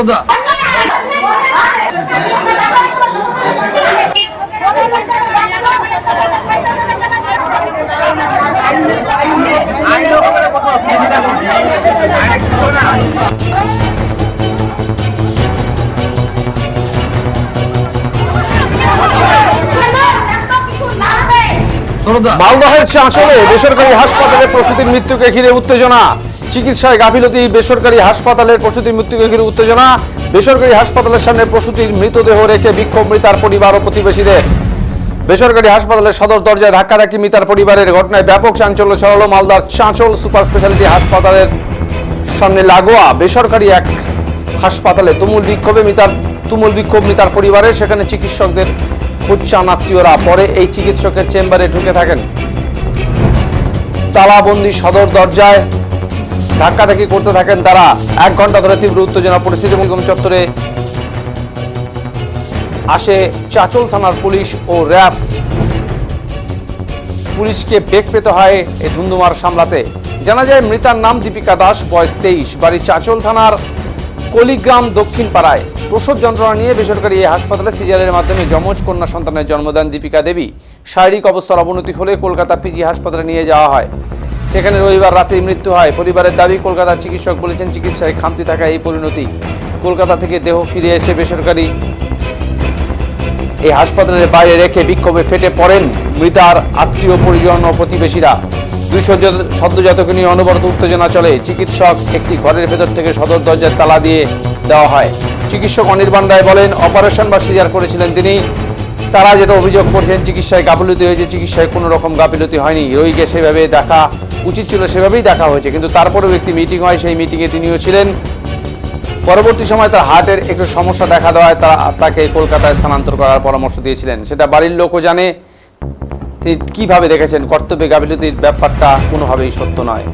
সরদা মালদহের চাঁচলে বেসরকারি হাসপাতালে প্রসূতির মৃত্যুকে ঘিরে উত্তেজনা। চিকিৎসায় গাফিলতি, বেসরকারি হাসপাতালের প্রসূতির মৃত্যুকে উত্তেজনা। বেসরকারি হাসপাতালের সামনে প্রসূতির মৃতদেহ রেখে বিক্ষোভ মৃতার পরিবার ও প্রতিবেশীদের। বেসরকারি হাসপাতালের সদর দরজায় ধাক্কাধাক্কি মৃতার পরিবারের ঘটনায় ব্যাপক চাঞ্চল্য ছড়ালো মালদার চাঁচল সুপার স্পেশালিটি হাসপাতালের সামনে লাগোয়া বেসরকারি এক হাসপাতালে তুমুল বিক্ষোভে মিতার তুমুল বিক্ষোভ মিতার পরিবারের সেখানে চিকিৎসকদের খুঁজচান আত্মীয়রা পরে এই চিকিৎসকের চেম্বারে ঢুকে থাকেন। তালাবন্দি সদর দরজায় ধাক্কাধাক্কি করতে থাকেন তারা। এক ঘণ্টা ধরে তীব্র উত্তেজনা পরিস্থিতি এবং চত্বরে আসে চাচল থানার পুলিশ ও র্যাফ পুলিশকে বেগ পেতে হয় এই ধুন্ধুমার সামলাতে। জানা যায়, মৃতার নাম দীপিকা দাস, বয়স তেইশ, বাড়ি চাচল থানার কলিগ্রাম দক্ষিণ পাড়ায়। প্রসব যন্ত্রণা নিয়ে বেসরকারি এই হাসপাতালে সিজারের মাধ্যমে যমজ কন্যা সন্তানের জন্ম দেন দীপিকা দেবী। শারীরিক অবস্থার অবনতি হলে কলকাতা পিজি হাসপাতালে নিয়ে যাওয়া হয়। সেখানে রবিবার রাতে মৃত্যু হয়। পরিবারের দাবি, কলকাতার চিকিৎসক বলেছেন চিকিৎসায় খামতি থাকা এই পরিণতি। কলকাতা থেকে দেহ ফিরে এসে বেসরকারি এই হাসপাতালের বাইরে রেখে বিক্ষোভে ফেটে পড়েন মৃতার আত্মীয়, পরিজন ও প্রতিবেশীরা। দুই সদ্য- সদ্যজাতকে নিয়ে অনবরত উত্তেজনা চলে। চিকিৎসক একটি ঘরের ভেতর থেকে সদর দরজার তালা দিয়ে দেওয়া হয়। চিকিৎসক অনির্বাণ রায় বলেন, অপারেশন বা সিজার করেছিলেন তিনি। তারা যেটা অভিযোগ করছেন, চিকিৎসায় গাফিলতি হয়েছে, চিকিৎসায় কোনো রকম গাফিলতি হয়নি। রোগীকে সেভাবে দেখা উচিত ছিল, সেভাবেই দেখা হয়েছে। কিন্তু তারপরেও একটি মিটিং হয়, সেই মিটিংয়ে তিনিও ছিলেন। পরবর্তী সময় তার হার্টের একটু সমস্যা দেখা দেওয়ায় তা তাকে কলকাতায় স্থানান্তর করার পরামর্শ দিয়েছিলেন। সেটা বাড়ির লোকও জানে। তিনি কীভাবে দেখেছেন? কর্তব্যে গাফিলতির ব্যাপারটা কোনোভাবেই সত্য নয়।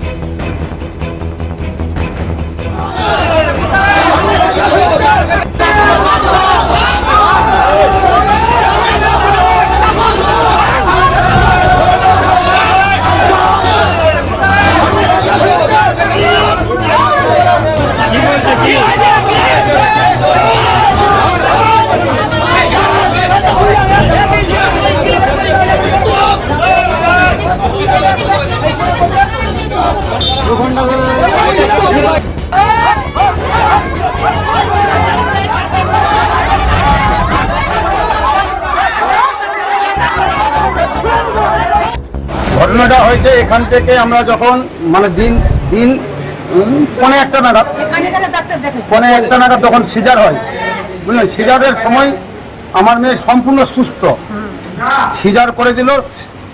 ঘটনাটা হয়েছে এখান থেকে আমরা যখন মানে দিন দিন উম, পৌনে একটা নাগাদ পৌনে একটা নাগাদ তখন সিজার হয়। বুঝলেন? সিজারের সময় আমার মেয়ে সম্পূর্ণ সুস্থ। সিজার করে দিল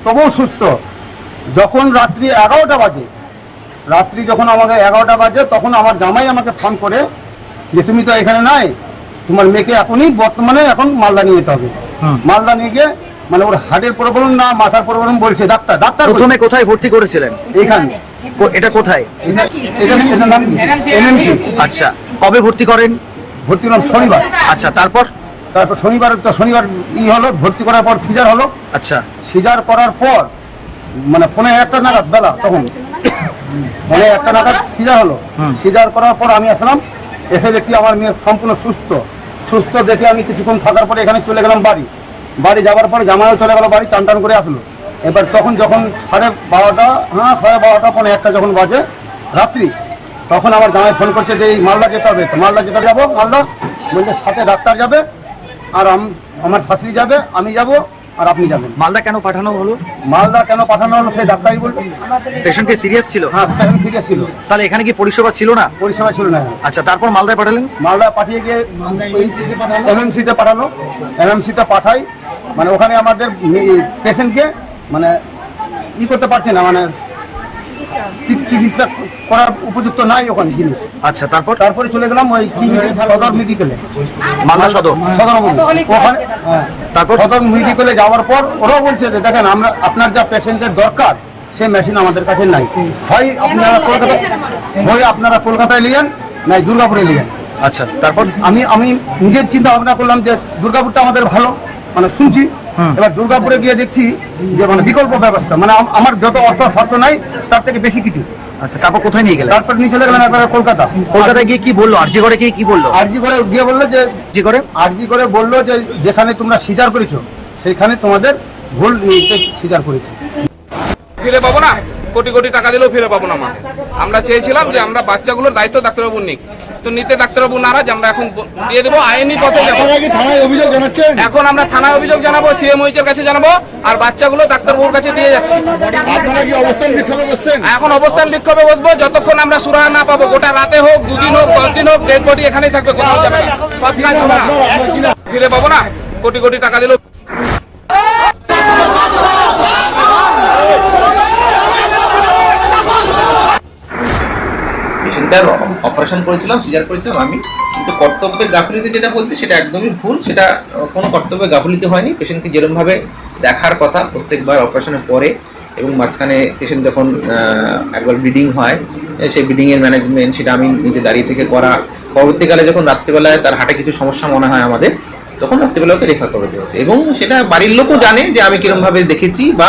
তবুও সুস্থ। যখন রাত্রি এগারোটা বাজে রাত্রি যখন আমাকে এগারোটা বাজে তখন আমার জামাই আমাকে ফোন করে যে তুমি তো এখানে নাই তোমার মেয়েকে এখনই বর্তমানে এখন মালদা নিয়ে যেতে হবে। মালদা নিয়ে গিয়ে মানে ওর হার্টের প্রবলেম না মাথার প্রবলেম বলছে। Doctor doctor. প্রথমে কোথায় ভর্তি করেছিলেন? এখানে। এটা কোথায়? এটা- এটা- নাম এনএমসি। আচ্ছা কবে ভর্তি করেন? ভর্তি হলাম শনিবার। আচ্ছা তারপর? তারপর শনিবার তো শনিবার ই হলো ভর্তি করার পর সিজার হলো। আচ্ছা। সিজার করার পর মানে পনেরো একটা নাগাদ বেলা তখন। পনেরো একটা নাগাদ সিজার হলো। সিজার করার পর আমি আসলাম এসে দেখি আমার মেয়ে সম্পূর্ণ সুস্থ। সুস্থ দেখে আমি কিছুক্ষণ থাকার পরে এখানে চলে গেলাম বাড়ি। বাড়ি যাওয়ার পরে জামাইও চলে গেল বাড়ি চান টান করে আসলো। এবার তখন যখন সাড়ে বারোটা হ্যাঁ সাড়ে বারোটা পনেরো একটা যখন বাজে রাত্রি তখন আমার জামাই ফোন করছে যে এই মালদা যেতে হবে। তো মালদা যেতে যাব মালদা? বলছে সাথে ডাক্তার যাবে আর আম- আমার শাশুড়ি যাবে আমি যাব আর আপনি যাবেন। মালদা কেন পাঠানো হলো? মালদা কেন পাঠানো হলো সেই ডাক্তারই বলছে। পেশেন্টকে সিরিয়াস ছিল? হ্যাঁ এখন সিরিয়াস ছিল। তাহলে এখানে কি পরিষেবা ছিল না? পরিষেবা ছিল না। আচ্ছা তারপর মালদায় পাঠালেন? মালদা পাঠিয়ে গিয়ে এমএমসিতে পাঠালো। এমএমসিতে পাঠাই মানে ওখানে আমাদের পেশেন্টকে মানে ই করতে পারছে না মানে চিকিৎসা। করার উপযুক্ত নাই ওখানে জিনিস। আচ্ছা তারপর? তারপরে চলে গেলাম ওই কি সদর মেডিকেলে মালদা সদর? সদর ওখানে হ্যাঁ তারপর? সদর মেডিকেলে যাওয়ার পর ওরাও বলছে যে দেখেন আমরা আপনার যা পেশেন্টের দরকার সেই মেশিন আমাদের কাছে নাই। হয় আপনারা কলকাতা হয় আপনারা কলকাতায় নিয়েন নাই দুর্গাপুরে নিয়েন আচ্ছা তারপর? আমি আমি নিজের চিন্তা ভাবনা করলাম যে দুর্গাপুরটা আমাদের ভালো। মানে শুনছি। এবার দুর্গাপুরে গিয়ে দেখছি যে মানে বিকল্প ব্যবস্থা মানে আমার যত অর্থ শর্ত নাই তার থেকে বেশি কিছু। আচ্ছা তারপর কোথায় নিয়ে গেলেন? তারপর নিয়ে চলে গেলেন একবার কলকাতা। কলকাতায় গিয়ে কি বলল? আরজি করে গিয়ে কি বলল? আরজি করে গিয়ে বলল যে জি করে আরজি করে বলল যে যেখানে তোমরা সিজার করেছ সেখানে তোমাদের ভুল সিজার করেছ। ফিরে পাবো না? কোটি কোটি টাকা দিলেও ফিরে পাবো না আমরা চেয়েছিলাম যে আমরা বাচ্চাগুলোর দায়িত্ব ডাক্তারবাবুর নিক। তো নিতে ডাক্তারবাবু নারাজ আমরা এখন দিয়ে দেবো আইনি পথে থানায় অভিযোগ জানাচ্ছেন? এখন আমরা থানায় অভিযোগ জানাব সিএমওইচের কাছে জানাব আর বাচ্চাগুলো ডাক্তারবাবুর কাছে দিয়ে যাচ্ছি। এখন অবস্থান বিক্ষোভে বসবো যতক্ষণ আমরা সুরাহা না পাবো গোটা রাতে হোক দুদিন হোক দশ দিন হোক ডেড বডি এখানেই থাকবে কোথাও যাবে ফিরে পাবো না? কোটি কোটি টাকা দিলেও পেশেন্টটার অপারেশন করেছিলাম সিজার করেছিলাম, আমি। কিন্তু কর্তব্যের গাফিলিতে যেটা বলছি, সেটা একদমই ভুল, সেটা কোনো কর্তব্যের গাফিলিতে হয়নি। পেশেন্টকে যেরকমভাবে দেখার কথা প্রত্যেকবার অপারেশনের পরে এবং মাঝখানে পেশেন্ট যখন একবার ব্লিডিং হয় সেই ব্লিডিংয়ের ম্যানেজমেন্ট সেটা আমি নিজে দাঁড়িয়ে থেকে করা। পরবর্তীকালে যখন রাত্রিবেলায় তার হাটে কিছু সমস্যা মনে হয় আমাদের, তখন রাত্রিবেলা ওকে রেফার করে দেওয়া হচ্ছে এবং সেটা বাড়ির লোকও জানে যে আমি কিরমভাবে দেখেছি বা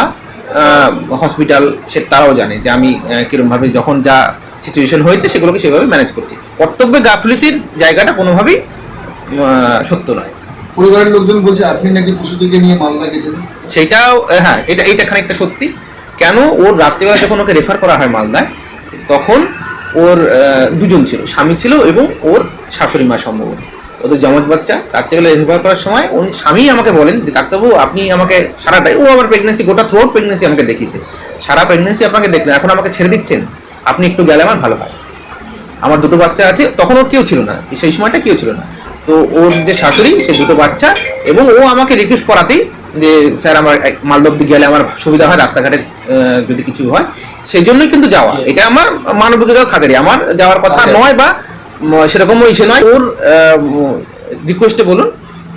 হসপিটাল সে তারাও জানে যে আমি কিরমভাবে যখন যা সিচুয়েশন হয়েছে সেগুলোকে সেভাবে ম্যানেজ করছি। কর্তব্যে গাফলিতির জায়গাটা কোনোভাবেই সত্য নয়। পরিবারের লোকজন বলছে আপনি নাকি পশুদেরকে নিয়ে মালদা গেছেন? সেইটাও হ্যাঁ এটা এইটা খানিকটা সত্যি। কেন ওর রাত্রিবেলা যখন ওকে রেফার করা হয় মালদায় তখন ওর দুজন ছিল স্বামী ছিল এবং ওর শাশুড়ি মা সম্ভবত। ওদের জমজ বাচ্চা রাত্রিবেলা রেফার করার সময় উনি স্বামী আমাকে বলেন যে ডাক্তারবাবু আপনি আমাকে সারাটাই ও আমার প্রেগনেন্সি গোটা থ্রোট প্রেগনেন্সি আমাকে দেখিয়েছে। সারা প্রেগনেন্সি আপনাকে দেখলেন এখন আমাকে ছেড়ে দিচ্ছেন? আপনি একটু গেলে আমার ভালো হয়। আমার দুটো বাচ্চা আছে তখন ওর কেউ ছিল না সেই সময়টা কেউ ছিল না। তো ওর যে শাশুড়ি সে দুটো বাচ্চা এবং ও আমাকে রিকোয়েস্ট করাতেই যে স্যার আমার এক মালদা গেলে আমার সুবিধা হয় রাস্তাঘাটের যদি কিছু হয়। সেই জন্যই কিন্তু যাওয়া। এটা আমার মানবিকতার খাতারি। আমার যাওয়ার কথা নয় বা সেরকম ইসে নয়। ওর রিকোয়েস্টে বলুন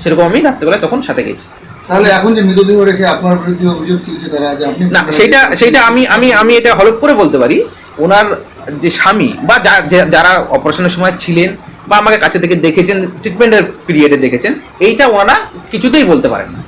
সেরকম আমি রাত্রেবেলায় তখন সাথে গেছি। তাহলে এখন যে মৃতদেহ রেখে আপনার বিরুদ্ধে অভিযোগ তুলছে তারা যে আপনি না সেটা সেটা আমি আমি আমি এটা হলপ করে বলতে পারি ওনার যে স্বামী বা যারা অপারেশনের সময় ছিলেন বা আমাকে কাছে থেকে দেখেছেন ট্রিটমেন্টের পিরিয়ডে দেখেছেন, এইটা ওনারা কিছুতেই বলতে পারেন না।